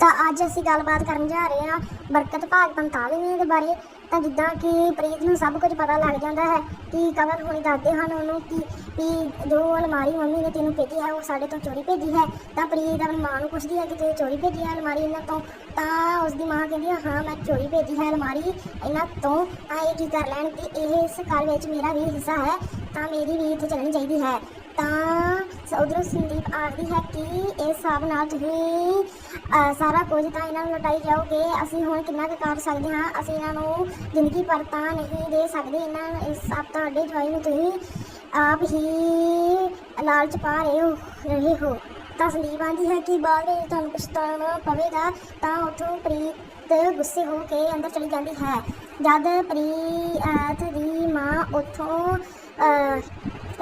ਤਾਂ ਅੱਜ ਅਸੀਂ ਗੱਲਬਾਤ ਕਰਨ ਜਾ ਰਹੇ ਹਾਂ ਬਰਕਤ ਭਾਗ 45ਵੇਂ ਦੇ ਬਾਰੇ। ਤਾਂ ਜਿੱਦਾਂ ਕਿ ਪ੍ਰੀਤ ਨੂੰ ਸਭ ਕੁਝ ਪਤਾ ਲੱਗ ਜਾਂਦਾ ਹੈ ਕਿ ਕਵਰ ਹੁਣੀ ਦੱਸਦੇ ਹਨ ਉਹਨੂੰ ਕਿ ਵੀ ਜੋ ਅਲਮਾਰੀ ਮੰਮੀ ਨੇ ਤੈਨੂੰ ਭੇਜੀ ਹੈ ਉਹ ਸਾਡੇ ਤੋਂ ਚੋਰੀ ਭੇਜੀ ਹੈ। ਤਾਂ ਪ੍ਰੀਤ ਆਪਣੀ ਮਾਂ ਨੂੰ ਪੁੱਛਦੀ ਹੈ ਕਿ ਤੂੰ ਚੋਰੀ ਭੇਜੀ ਹੈ ਅਲਮਾਰੀ ਇਹਨਾਂ ਤੋਂ? ਤਾਂ ਉਸਦੀ ਮਾਂ ਕਹਿੰਦੀ ਹੈ, ਹਾਂ, ਮੈਂ ਚੋਰੀ ਭੇਜੀ ਹੈ ਅਲਮਾਰੀ ਇਹਨਾਂ ਤੋਂ। ਤਾਂ ਇਹ ਕੀ ਕਰ ਲੈਣ ਕਿ ਇਹ ਇਸ ਘਰ ਵਿੱਚ ਮੇਰਾ ਵੀ ਹਿੱਸਾ ਹੈ, ਤਾਂ ਮੇਰੀ ਵੀ ਇੱਥੇ ਚੱਲਣੀ ਚਾਹੀਦੀ ਹੈ। ਤਾਂ ਉਧਰੋਂ ਸੰਦੀਪ ਆਖਦੀ ਹੈ ਕਿ ਇਸ ਹਿਸਾਬ ਨਾਲ ਤੁਸੀਂ ਸਾਰਾ ਕੁਝ ਤਾਂ ਇਹਨਾਂ ਨੂੰ ਲਟਾਈ ਜਾਓਗੇ। ਅਸੀਂ ਹੁਣ ਕਿੰਨਾ ਕੁ ਕਰ ਸਕਦੇ ਹਾਂ? ਅਸੀਂ ਇਹਨਾਂ ਨੂੰ ਜ਼ਿੰਦਗੀ ਭਰ ਤਾਂ ਨਹੀਂ ਦੇ ਸਕਦੇ। ਇਹਨਾਂ ਨੂੰ ਇਸ ਆਪ ਤੁਹਾਡੇ ਜਵਾਈ ਨੂੰ ਤੁਸੀਂ ਆਪ ਹੀ ਲਾਲਚ ਪਾ ਰਹੇ ਹੋ ਰਹੇ ਹੋ। ਤਾਂ ਸੰਦੀਪ ਆਂਦੀ ਹੈ ਕਿ ਬਾਅਦ ਵਿੱਚ ਤੁਹਾਨੂੰ ਪਛਤਾਉਣਾ ਪਵੇਗਾ। ਤਾਂ ਉੱਥੋਂ ਪ੍ਰੀਤ ਗੁੱਸੇ ਹੋ ਕੇ ਅੰਦਰ ਚਲੀ ਜਾਂਦੀ ਹੈ। ਜਦ ਪ੍ਰੀਤ ਦੀ ਮਾਂ ਉੱਥੋਂ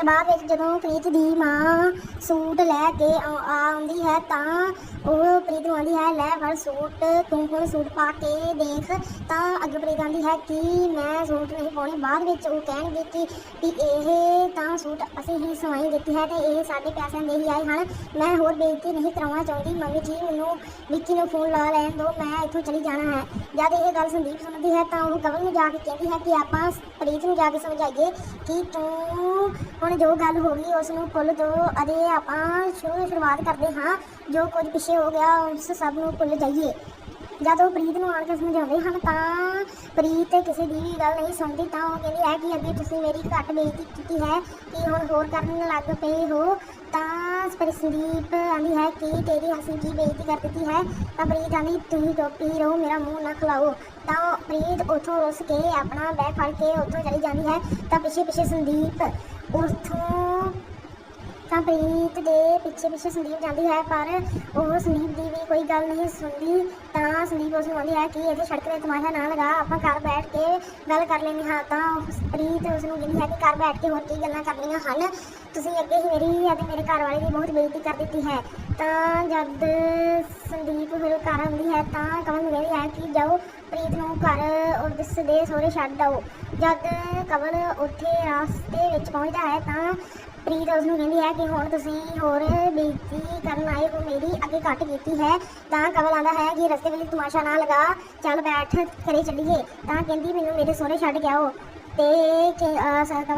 ਬਾਅਦ ਵਿੱਚ ਜਦੋਂ ਪ੍ਰੀਤ ਦੀ ਮਾਂ ਸੂਟ ਲੈ ਕੇ ਆ- ਆਉਂਦੀ ਹੈ ਤਾਂ ਉਹ ਪ੍ਰੀਤ ਨੂੰ ਆਉਂਦੀ ਹੈ, ਲੈ ਫੜ ਸੂਟ, ਤੂੰ ਹੁਣ ਸੂਟ ਪਾ ਕੇ ਦੇਖ। ਤਾਂ ਅੱਗੇ ਪ੍ਰੀਤ ਆਉਂਦੀ ਹੈ ਕਿ ਮੈਂ ਸੂਟ ਨਹੀਂ ਪਾਉਣੇ। ਬਾਅਦ ਵਿੱਚ ਉਹ ਕਹਿਣਗੇ ਕਿ, ਵੀ ਇਹ ਤਾਂ ਸੂਟ ਅਸੀਂ ਹੀ ਸਵਾਈ ਦਿੱਤੀ ਹੈ ਤੇ ਇਹ ਸਾਡੇ ਪੈਸਿਆਂ ਦੇ ਹੀ ਆਏ ਹਨ। ਮੈਂ ਹੋਰ ਬੇਇੱਜ਼ਤੀ ਨਹੀਂ ਕਰਾਉਣਾ ਚਾਹੁੰਦੀ। ਮੰਮੀ ਜੀ, ਮੈਨੂੰ ਵਿੱਕੀ ਨੂੰ ਫੋਨ ਲਾ ਲੈਣ ਦਿਓ। ਮੈਂ ਇੱਥੋਂ ਚਲੀ ਜਾਣਾ ਹੈ। ਜਦ ਇਹ ਗੱਲ ਸੰਦੀਪ ਸੁਣਦੀ ਹੈ ਤਾਂ ਉਹ ਕਵਲ ਨੂੰ ਜਾ ਕੇ ਕਹਿੰਦੀ ਹੈ ਕਿ ਆਪਾਂ ਪ੍ਰੀਤ ਨੂੰ ਜਾ ਕੇ ਸਮਝਾਈਏ ਕਿ ਤੂੰ ਹੁਣ ਜੋ ਗੱਲ ਹੋ ਗਈ, ਉਸ ਨੂੰ ਭੁੱਲ ਦੋ ਅਤੇ ਆਪਾਂ ਸ਼ੁਰੂ ਸ਼ੁਰੂਆਤ ਕਰਦੇ ਹਾਂ, ਜੋ ਕੁਝ ਪਿੱਛੇ ਹੋ ਗਿਆ, ਉਸ ਸਭ ਨੂੰ ਭੁੱਲ ਜਾਈਏ। ਜਦ ਉਹ ਪ੍ਰੀਤ ਨੂੰ ਆਣ ਕੇ ਸਮਝਾਉਂਦੇ ਹਨ ਤਾਂ ਪ੍ਰੀਤ ਕਿਸੇ ਦੀ ਵੀ ਗੱਲ ਨਹੀਂ ਸੁਣਦੀ, ਤਾਂ ਉਹ ਕਹਿੰਦੀ ਹੈ ਕਿ ਅੱਗੇ ਤੁਸੀਂ ਮੇਰੀ ਘੱਟ ਬੇਇੱਜ਼ਤੀ ਕੀਤੀ ਹੈ? ਕਿ ਹੁਣ ਹੋਰ ਕਰਨ ਲੱਗ ਪਏ ਹੋ? ਤਾਂ ਪਰ ਸੰਦੀਪ ਆਂਦੀ ਹੈ ਕਿ ਤੇਰੀ ਅਸੀਂ ਕੀ ਬੇਇੱਜ਼ਤੀ ਕਰ ਦਿੱਤੀ ਹੈ? ਤਾਂ ਪ੍ਰੀਤ ਆਂਦੀ, ਤੁਸੀਂ ਟੋਪੀ ਰਹੋ, ਮੇਰਾ ਮੂੰਹ ਨਾ ਖਲਾਓ। ਤਾਂ ਪ੍ਰੀਤ ਉੱਥੋਂ ਰੁੱਸ ਕੇ ਆਪਣਾ ਬੈਗ ਫੜ ਕੇ ਉੱਥੋਂ ਚਲੀ ਜਾਂਦੀ ਹੈ। ਤਾਂ ਪਿੱਛੇ ਪਿੱਛੇ ਸੰਦੀਪ ਉੱਥੋਂ ਤਾਂ ਪ੍ਰੀਤ ਦੇ ਪਿੱਛੇ ਪਿੱਛੇ ਸੰਦੀਪ ਜਾਂਦੀ ਹੈ, ਪਰ ਉਹ ਸੰਦੀਪ ਦੀ ਵੀ ਕੋਈ ਗੱਲ ਨਹੀਂ ਸੁਣਦੀ, ਤਾਂ ਸੰਦੀਪ ਉਸ ਨੂੰ ਆਂਦੀ ਹੈ ਕਿ ਇਹਦੇ ਸੜਕ ਤੇ ਤਮਾਸ਼ਾ ਨਾ ਲਗਾ, ਆਪਾਂ ਘਰ ਬੈਠ ਕੇ ਗੱਲ ਕਰ ਲੈਣੀ ਹਾਂ। ਤਾਂ ਉਸ ਪ੍ਰੀਤ ਉਸ ਨੂੰ ਕਹਿੰਦੀ ਹੈ ਕਿ ਘਰ ਬੈਠ ਕੇ ਹੋਰ ਕੀ ਗੱਲਾਂ ਕਰਨੀਆਂ ਹਨ? ਤੁਸੀਂ ਅੱਗੇ ਹੀ ਮੇਰੀ ਅਤੇ ਮੇਰੇ ਘਰ ਵਾਲੇ ਦੀ ਬਹੁਤ ਬੇਇੱਜ਼ਤੀ ਕਰ ਦਿੱਤੀ ਹੈ। ਤਾਂ ਜਦ ਸੰਦੀਪ ਫਿਰ ਘਰ ਆਉਂਦੀ ਹੈ, ਤਾਂ ਕਮਲ ਨੂੰ ਕਹਿੰਦੀ ਹੈ ਕਿ ਜਾਓ, ਪ੍ਰੀਤ ਨੂੰ ਘਰ ਉਸ ਦੇ ਸਹੁਰੇ ਛੱਡ ਆਓ। ਜਦ ਕਮਲ ਉੱਥੇ ਰਾਸਤੇ ਵਿੱਚ ਪਹੁੰਚਦਾ ਹੈ, ਤਾਂ ਪ੍ਰੀਤ ਉਸ ਨੂੰ ਕਹਿੰਦੀ ਹੈ ਕਿ ਹੁਣ ਤੁਸੀਂ ਹੋਰ ਬੇਇੱਜ਼ਤੀ ਕਰਨ ਆਏ ਹੋ, ਮੇਰੀ ਅੱਗੇ ਘੱਟ ਕੀਤੀ ਹੈ। ਤਾਂ ਕਮਲ ਆਂਦਾ ਹੈ ਕਿ ਰਸਤੇ ਵਿੱਚ ਤਮਾਸ਼ਾ ਨਾ ਲਗਾ, ਚੱਲ ਬੈਠ, ਘਰੇ ਚੱਲੀਏ। ਤਾਂ ਕਹਿੰਦੀ, ਮੈਨੂੰ ਮੇਰੇ ਸਹੁਰੇ ਛੱਡ ਕੇ ਆਓ। ਤੇ ਕਿ-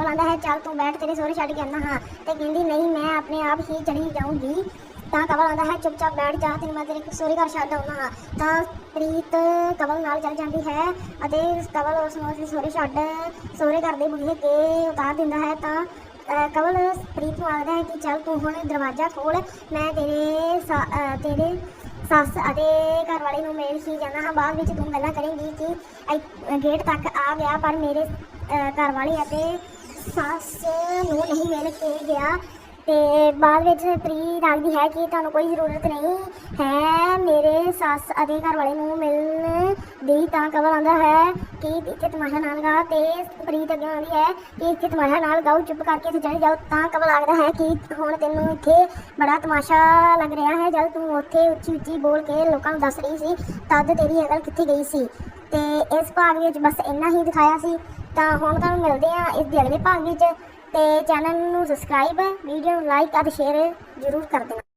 ਆਂਦਾ ਹੈ, ਚੱਲ ਤੂੰ ਬੈਠ, ਤੇਰੇ ਸਹੁਰੇ ਛੱਡ ਕੇ ਆਉਂਦਾ ਹਾਂ। ਤੇ ਕਹਿੰਦੀ, ਨਹੀਂ, ਮੈਂ ਆਪਣੇ ਆਪ ਹੀ ਚਲੀ ਜਾਊਂਗੀ। ਤਾਂ ਕਵਲ ਆਂਦਾ ਹੈ, ਚੁੱਪਚਾਪ ਬੈਠ ਜਾ, ਤੈਨੂੰ ਮੈਂ ਤੇਰੇ ਸਹੁਰੇ ਘਰ ਛੱਡ ਆਉਂਦਾ ਹਾਂ। ਤਾਂ ਪ੍ਰੀਤ ਕਮਲ ਨਾਲ ਚੱਲ ਜਾਂਦੀ ਹੈ ਅਤੇ ਕਮਲ ਉਸ ਨੂੰ ਉਸਦੇ ਸਹੁਰੇ ਛੱਡ, ਸਹੁਰੇ ਘਰ ਦੇ ਬੂਹੇ ਕੇ ਉਤਾਰ ਦਿੰਦਾ ਹੈ। ਤਾਂ ਅਹ ਕਮਲ, ਪ੍ਰੀਤ ਨੂੰ ਆਖਦਾ ਹੈ ਕਿ ਚੱਲ ਤੂੰ ਹੁਣ ਦਰਵਾਜ਼ਾ ਖੋਲ ਮੈਂ ਤੇਰੇ ਸਾ- ਤੇਰੇ ਸੱਸ ਅਤੇ ਘਰ ਵਾਲੇ ਨੂੰ ਮਿਲ ਹੀ ਜਾਣਾ ਹਾਂ। ਬਾਅਦ ਵਿੱਚ ਤੂੰ ਗੱਲਾਂ ਕਰੇਂਗੀ ਕਿ ਗੇਟ ਤੱਕ ਆ ਗਿਆ, ਪਰ ਮੇਰੇ, ਅਹ ਘਰ ਵਾਲੇ ਅਤੇ ਸੱਸ ਨੂੰ ਨਹੀਂ ਮਿਲ ਕੇ ਗਿਆ। ਤੇ ਬਾਅਦ ਵਿੱਚ ਪ੍ਰੀਤ ਆਖਦੀ ਹੈ ਕਿ ਤੁਹਾਨੂੰ ਕੋਈ ਜ਼ਰੂਰਤ ਨਹੀਂ ਹੈ, ਮੇਰੇ ਸੱਸ ਅਤੇ ਘਰ ਵਾਲੇ ਨੂੰ ਮਿਲਣ ਦੀ। ਤਾਂ ਕਵਲ ਆਉਂਦਾ ਹੈ ਕਿ ਇੱਥੇ ਤਮਾਸ਼ਾ ਨਾ ਲਗਾ ਤੇ ਪ੍ਰੀਤ ਅੱਗੇ ਆਉਂਦੀ ਹੈ ਕਿ ਇੱਥੇ ਤਮਾਸ਼ਾ ਨਾ ਲਗਾਓ ਚੁੱਪ ਕਰਕੇ ਇੱਥੇ ਚਲੇ ਜਾਓ। ਤਾਂ ਕਵਲ ਲੱਗਦਾ ਹੈ ਕਿ ਹੁਣ ਤੈਨੂੰ ਇੱਥੇ ਬੜਾ ਤਮਾਸ਼ਾ ਲੱਗ ਰਿਹਾ ਹੈ। ਜਦ ਤੂੰ ਉੱਥੇ ਉੱਚੀ ਉੱਚੀ ਬੋਲ ਕੇ ਲੋਕਾਂ ਨੂੰ ਦੱਸ ਰਹੀ ਸੀ, ਤਦ ਤੇਰੀ ਅਕਲ ਕਿੱਥੇ ਗਈ ਸੀ? ਤੇ ਇਸ ਭਾਗ ਵਿੱਚ ਬਸ ਇੰਨਾ ਹੀ ਦਿਖਾਇਆ ਸੀ। ਤਾਂ ਹੁਣ ਤੁਹਾਨੂੰ ਮਿਲਦੇ ਆ ਇਸ ਦੇ ਅਗਲੇ ਭਾਗ ਵਿੱਚ। ਤੇ ਚੈਨਲ ਨੂੰ ਸਬਸਕ੍ਰਾਈਬ ਵੀਡੀਓ ਨੂੰ ਲਾਈਕ ਅਤੇ ਸ਼ੇਅਰ ਜ਼ਰੂਰ ਕਰ ਦੇਣਾ।